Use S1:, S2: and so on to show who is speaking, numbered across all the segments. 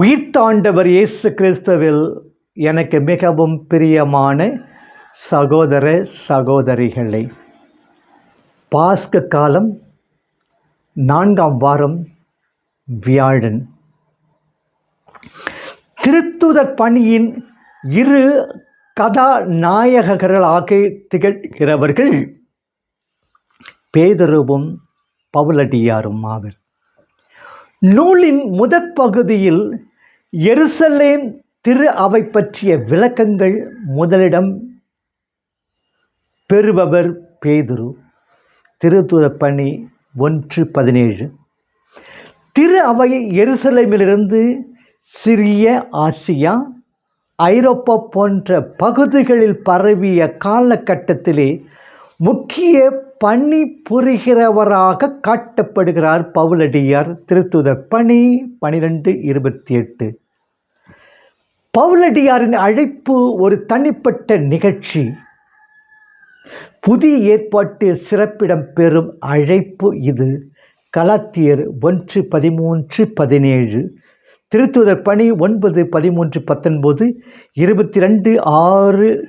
S1: உயிர்த்தாண்டவர் இயேசு கிறிஸ்துவில் எனக்கு மிகவும் பிரியமான சகோதர சகோதரிகளை பாஸ்க காலம் நான்காம் வாரம் வியாழன். திருத்துதர் பணியின் இரு கதாநாயகர்களாக திகழ்கிறவர்கள் பேதருவும் பவுலடியாரும் ஆவர். நூலின் முதற் பகுதியில் எருசலேம் திரு அவை பற்றிய விளக்கங்கள் முதலிடம் பெறுபவர் பேதுரு. திருத்துத பணி ஒன்று பதினேழு. திரு அவை எருசலேமிலிருந்து சிறிய ஆசியா ஐரோப்பா போன்ற பகுதிகளில் பரவிய காலகட்டத்திலே முக்கிய பணி புரிகிறவராக காட்டப்படுகிறார் பவுலடியார். திருத்துதர் பணி பனிரெண்டு இருபத்தி எட்டு. பவுலடியாரின் அழைப்பு ஒரு தனிப்பட்ட நிகழ்ச்சி. புதிய ஏற்பாட்டு சிறப்பிடம் பெறும் அழைப்பு இது. கலாத்தியர் ஒன்று பதிமூன்று பதினேழு. திருத்துதர் பணி ஒன்பது பதிமூன்று பத்தொன்பது. இருபத்தி ரெண்டு ஆறு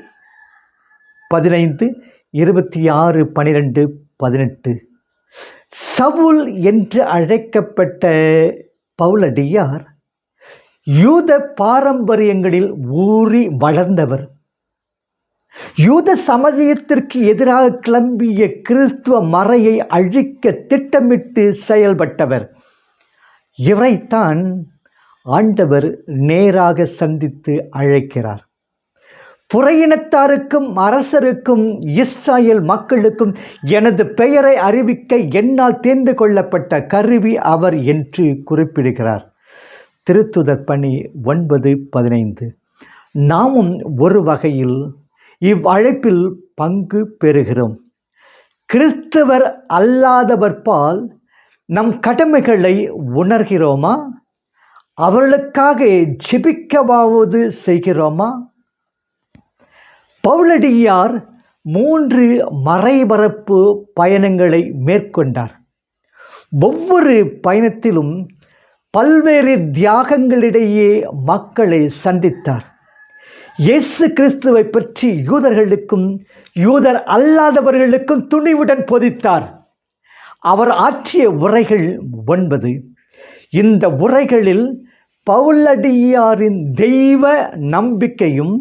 S1: பதினைந்து. இருபத்தி ஆறு பனிரெண்டு பதினெட்டு. சவுல் என்று அழைக்கப்பட்ட பவுலடியார் யூத பாரம்பரியங்களில் ஊறி வளர்ந்தவர். யூத சமதயத்திற்கு எதிராக கிளம்பிய கிறிஸ்துவ மறையை அழிக்க திட்டமிட்டு செயல்பட்டவர். இவரைத்தான் ஆண்டவர் நேராக சந்தித்து அழைக்கிறார். புறையினத்தாருக்கும் அரசருக்கும் இஸ்ராயல் மக்களுக்கும் எனது பெயரை அறிவிக்க என்னால் தேர்ந்து கொள்ளப்பட்ட கருவி அவர் என்று குறிப்பிடுகிறார். திருத்துதர் பணி ஒன்பது பதினைந்து. நாமும் ஒரு வகையில் இவ்வழைப்பில் பங்கு பெறுகிறோம். கிறிஸ்தவர் அல்லாதவர் பால் நம் கடமைகளை உணர்கிறோமா? அவர்களுக்காக ஜிபிக்கவாவது செய்கிறோமா? பவுலடியார் மூன்று மறைபரப்பு பயணங்களை மேற்கொண்டார். ஒவ்வொரு பயணத்திலும் பல்வேறு தியாகங்களிடையே மக்களை சந்தித்தார். இயேசு கிறிஸ்துவை பற்றி யூதர்களுக்கும் யூதர் அல்லாதவர்களுக்கும் துணிவுடன் பொதித்தார். அவர் ஆற்றிய உரைகள் ஒன்பது. இந்த உரைகளில் பவுலடியாரின் தெய்வ நம்பிக்கையும்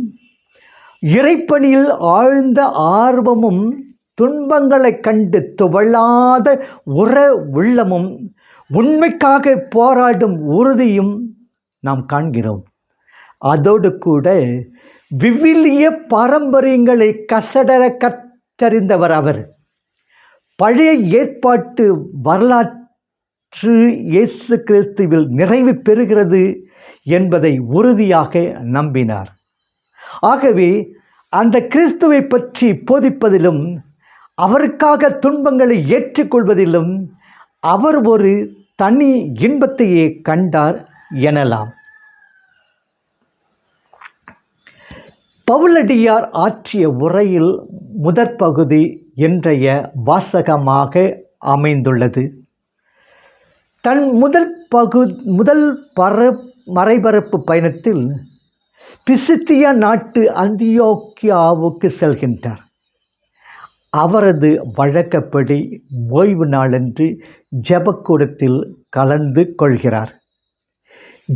S1: இறைப்பணியில் ஆழ்ந்த ஆர்வமும் துன்பங்களைக் கண்டு துவளாத உற உள்ளமும் உண்மைக்காக போராடும் உறுதியும் நாம் காண்கிறோம். அதோடு கூட விவிலிய பாரம்பரியங்களை கசடர கற்றறிந்தவர் அவர். பழைய ஏற்பாட்டு வரலாற்று இயேசு கிறிஸ்துவில் நிறைவு பெறுகிறது என்பதை உறுதியாக நம்பினார். ஆகவே அந்த கிறிஸ்துவை பற்றி போதிப்பதிலும் அவருக்காக துன்பங்களை ஏற்றுக்கொள்வதிலும் அவர் ஒரு தனி இன்பத்தையே கண்டார் எனலாம். பவுலடியார் ஆற்றிய உரையில் முதற் பகுதி இன்றைய வாசகமாக அமைந்துள்ளது. தன் முதல் பகு முதல் பர மறைபரப்பு பயணத்தில் பிசித்தியா நாட்டு அந்தியோக்கியாவுக்கு செல்கின்றார். அவரது வழக்கப்படி ஓய்வு நாளன்று ஜபக்கூடத்தில் கலந்து கொள்கிறார்.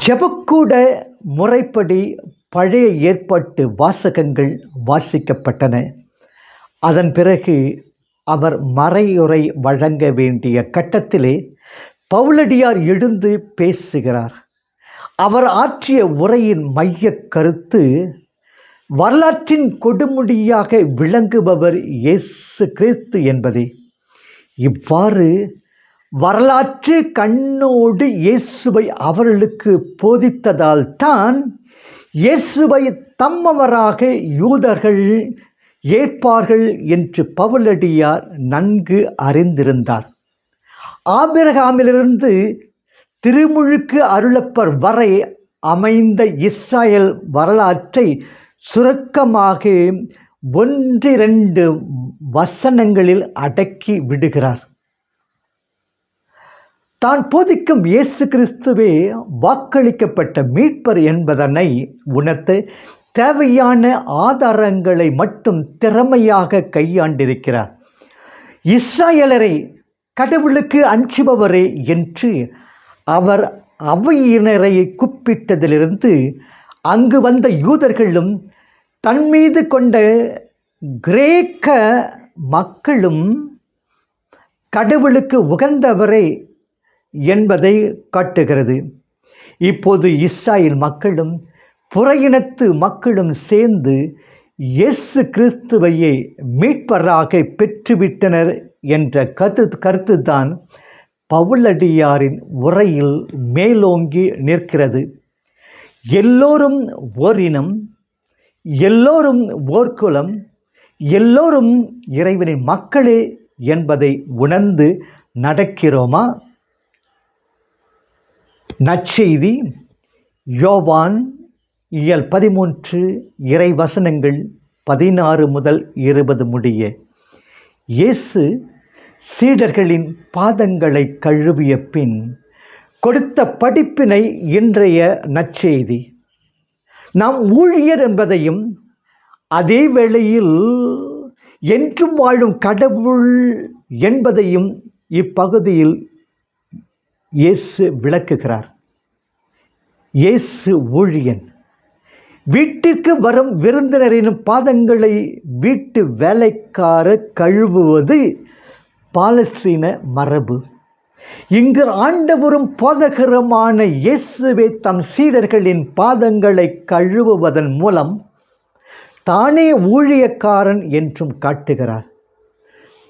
S1: ஜபக்கூட முறைப்படி பழைய ஏற்பாட்டு வாசகங்கள் வாசிக்கப்பட்டன. அதன் பிறகு அவர் மறையுரை வழங்க வேண்டிய கட்டத்திலே பவுலடியார் எழுந்து பேசுகிறார். அவர் ஆற்றிய உரையின் மைய கருத்து வரலாற்றின் கொடுமுடியாக விளங்குபவர் இயேசு கிறிஸ்து என்பதே. இவ்வாறு வரலாற்று கண்ணோடு இயேசுவை அவர்களுக்கு போதித்ததால் தான் இயேசுவை தம்மவராக யூதர்கள் ஏற்பார்கள் என்று பவுலடியார் நன்கு அறிந்திருந்தார். ஆபிரகாமிலிருந்து திருமுழுக்கு அருளப்பர் வரை அமைந்த இஸ்ராயல் வரலாற்றை சுருக்கமாக ஒன்றிரண்டு வசனங்களில் அடக்கி விடுகிறார். தான் போதிக்கும் இயேசு கிறிஸ்துவே வாக்களிக்கப்பட்ட மீட்பர் என்பதனை உணர்த்து தேவையான ஆதாரங்களை மட்டும் திறமையாக கையாண்டிருக்கிறார். இஸ்ராயலரை கடவுளுக்கு அஞ்சுபவரே என்று அவர் அவையினரை கூப்பிட்டதிலிருந்து அங்கு வந்த யூதர்களும் தன் மீது கொண்ட கிரேக்க மக்களும் கடவுளுக்கு உகந்தவரே என்பதை காட்டுகிறது. இப்போது இஸ்ராயல் மக்களும் புறையினத்து மக்களும் சேர்ந்து இயேசு கிறிஸ்துவையே மீட்பராக பெற்றுவிட்டனர் என்ற கருத்து கருத்துதான் பவுலடியாரின் உரையில் மேலோங்கி நிற்கிறது. எல்லோரும் ஓரினம் எல்லோரும் ஓர்குலம் எல்லோரும் இறைவனின் மக்களே என்பதை உணர்ந்து நடக்கிறோமா? நற்செய்தி யோவான் இயல் பதிமூன்று இறை வசனங்கள் பதினாறு முதல் இருபது முடிய. இயேசு சீடர்களின் பாதங்களை கழுவிய பின் கொடுத்த படிப்பினை இன்றைய நற்செய்தி. நாம் ஊழியர் என்பதையும் அதே வேளையில் என்றும் வாழும் கடவுள் என்பதையும் இப்பகுதியில் இயேசு விளக்குகிறார். இயேசு ஊழியன். வீட்டிற்கு வரும் விருந்தினரின் பாதங்களை வீட்டு வேலைக்காரர் கழுவுவது பாலஸ்தீன மரபு. இங்கு ஆண்டவரும் போதகரமான இயேசுவே தம் சீடர்களின் பாதங்களை கழுவுவதன் மூலம் தானே ஊழியக்காரன் என்றும் காட்டுகிறார்.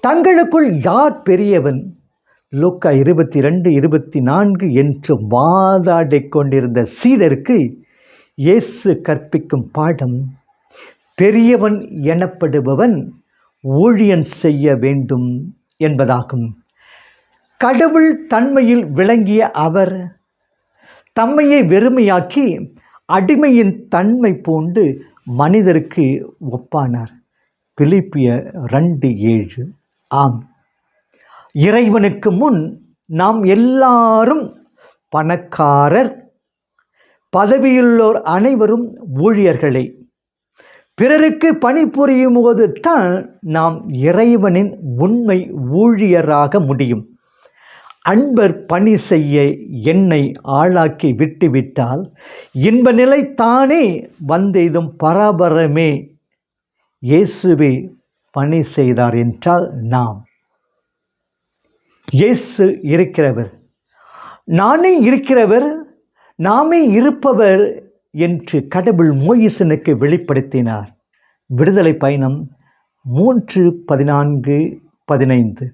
S1: தங்களுக்குள் யார் பெரியவன்? லூக்கா இருபத்தி ரெண்டு இருபத்தி நான்கு என்று வாதாடி கொண்டிருந்த சீடருக்கு இயேசு கற்பிக்கும் பாடம் பெரியவன் எனப்படுபவன் ஊழியன் செய்ய வேண்டும். என்பதாகும். கடவுள் தன்மையில் விளங்கிய அவர் தம்மையை வெறுமையாக்கி அடிமையின் தன்மை பூண்டு மனிதருக்கு ஒப்பானார். பிலிப்பிய ரெண்டு ஏழு. ஆம். இறைவனுக்கு முன் நாம் எல்லாரும் பணக்காரர் பதவியுள்ளோர் அனைவரும் ஊழியர்களே. பிறருக்கு பணிபுரியும் போது தான் நாம் இறைவனின் உண்மை ஊழியராக முடியும். அன்பர் பணி செய்ய என்னை ஆளாக்கி விட்டுவிட்டால் இன்ப நிலை தானே வந்தெய்தும் பராபரமே. இயேசுவே பணி செய்தார் என்றால் நாம். இயேசு இருக்கிறவர். நானே இருக்கிறவர் நாமே இருப்பவர் என்று கடவுள் மோயிசனுக்கு வெளிப்படுத்தினார். விடுதலை பயணம் மூன்று பதினான்கு பதினைந்து.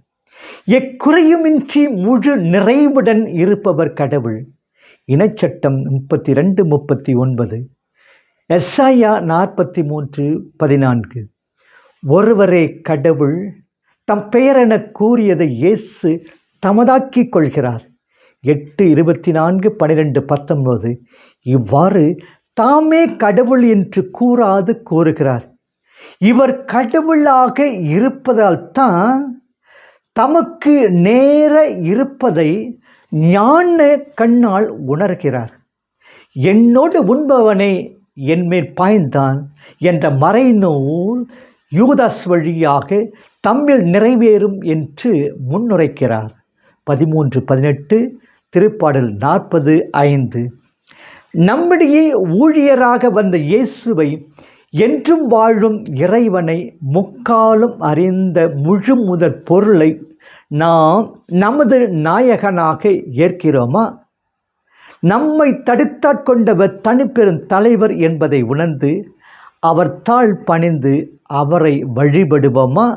S1: எக்குறையுமின்றி முழு நிறைவுடன் இருப்பவர் கடவுள். இனச்சட்டம் முப்பத்தி ரெண்டு முப்பத்தி ஒன்பது எஸ்ஐயா நாற்பத்தி மூன்று பதினான்கு. ஒருவரே கடவுள் தம் பெயரென கூறியதை இயேசு தமதாக்கிக் கொள்கிறார். எட்டு இருபத்தி நான்கு பன்னிரெண்டு பத்தொன்பது. இவ்வாறு தாமே கடவுள் என்று கூறாது கூறுகிறார் இவர் கடவுளாக இருப்பதால் தான் தமக்கு நேர இருப்பதை ஞான கண்ணால் உணர்கிறார். என்னோடு உண்பவனே என்மேல் பாய்ந்தான் என்ற மறைநூல் யூதாஸ் வழியாக தம்மில் நிறைவேறும் என்று முன்னுரைக்கிறார். பதிமூன்று பதினெட்டு திருப்பாடல் நாற்பது ஐந்து. நம்மிடையே ஊழியராக வந்த இயேசுவை என்றும் வாழும் இறைவனை முக்காலும் அறிந்த முழு முதற் பொருளை நாம் நமது நாயகனாக ஏற்கிறோமா? நம்மை தடுத்தாட்கொண்டவர் தனிப்பெரும் தலைவர் என்பதை உணர்ந்து அவர் தாழ் பணிந்து அவரை வழிபடுவோமா?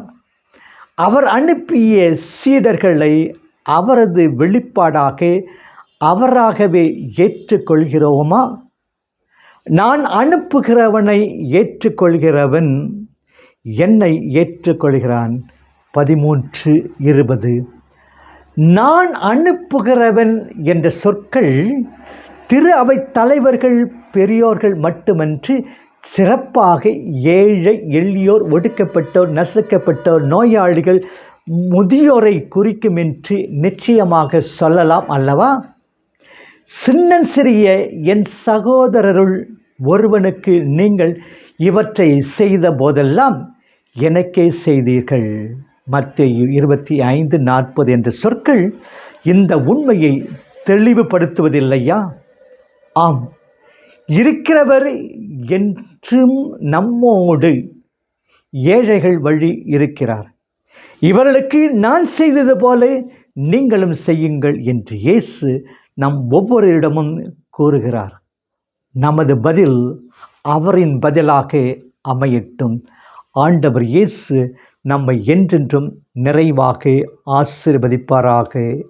S1: அவர் அனுப்பிய சீடர்களை அவரது வெளிப்பாடாக அவராகவே ஏற்றுக்கொள்கிறோமா? நான் அனுப்புகிறவனை ஏற்றுக்கொள்கிறவன் என்னை ஏற்றுக்கொள்கிறான். பதிமூன்று இருபது. நான் அனுப்புகிறவன் என்ற சொற்கள் திரு அவை தலைவர்கள் பெரியோர்கள் மட்டுமன்றி சிறப்பாக ஏழை எளியோர் ஒடுக்கப்பட்டோர் நசுக்கப்பட்டோர் நோயாளிகள் முதியோரை குறிக்கும் என்று நிச்சயமாக சொல்லலாம் அல்லவா? சின்னன் சிறிய என் சகோதரருள் ஒருவனுக்கு நீங்கள் இவற்றை செய்த போதெல்லாம் எனக்கே செய்தீர்கள். மத்திய இருபத்தி ஐந்து நாற்பது என்ற சொற்கள் இந்த உண்மையை தெளிவுபடுத்துவதில்லையா? ஆம். இருக்கிறவர் என்றும் நம்மோடு ஏழைகள் வழி இருக்கிறார். இவர்களுக்கு நான் செய்தது போல நீங்களும் செய்யுங்கள் என்று இயேசு நம் ஒவ்வொருவரிடமும் கூறுகிறார். நமது பதில் அவரின் பதிலாக அமையட்டும். ஆண்டவர் இயேசு நம்மை என்றென்றும் நிறைவாக ஆசிர்வதிப்பாராக.